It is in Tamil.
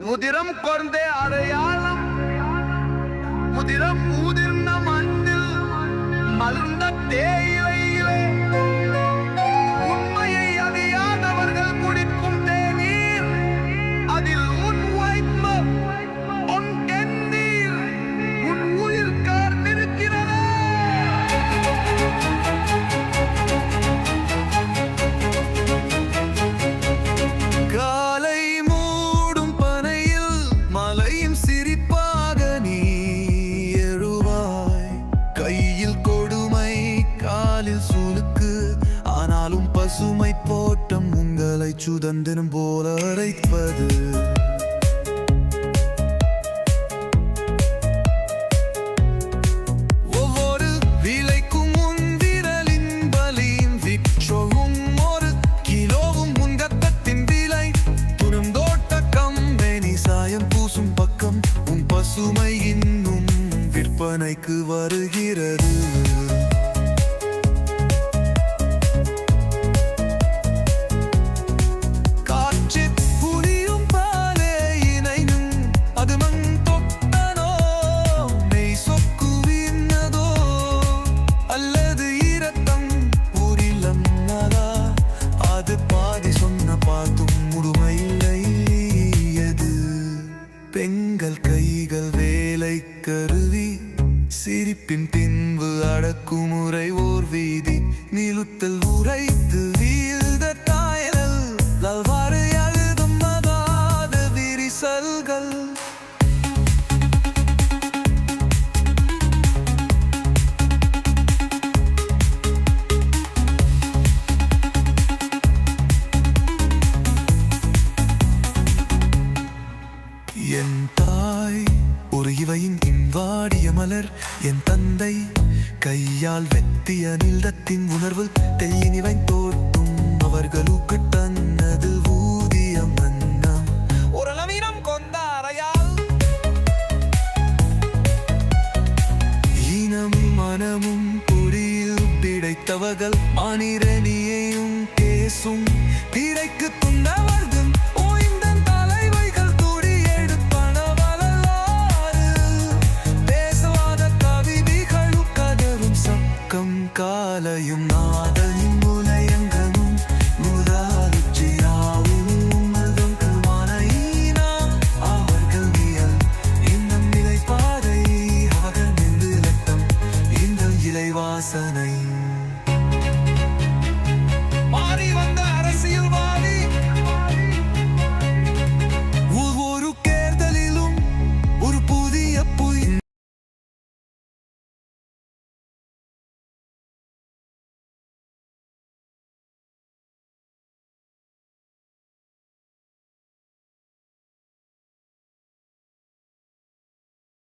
முதிரம் கொர்ந்த அடையாளம். முதிரம் முதிர்ந்த மண்ணில் மலர்ந்த தேய் காலில் ஆனாலும் பசுமை போட்டம் உங்களை சுதந்திரம் போல அரைப்பது. பக்கம் உன் பசுமை இன்னும் விற்பனைக்கு வருகிறது. எங்கள் கைகள் வேலை கருவி சிரிப்பின் பின்பு அடக்குமுறை ஓர் வீதி. நிலுத்தல் உரைத்து வீழ்ந்த தாயல் நல்வாறு அழுதும் மகாத விரிசல்கள். கொடிய மலர் என் தந்தை கையால் வெத்திய நிலத்தின் உணர்வு தெல்லினிவை தோற்றும் அவர்களுக்கு தன்னது ஊதியம் வண்ணம் உரளவீனம் கொண்ட அறையால் ஈனம் மனமும் பொறியில் பிடைத்தவர்கள் ஆனிரணியையும் பேசும் திரைக்கு துண்ணவர்கள்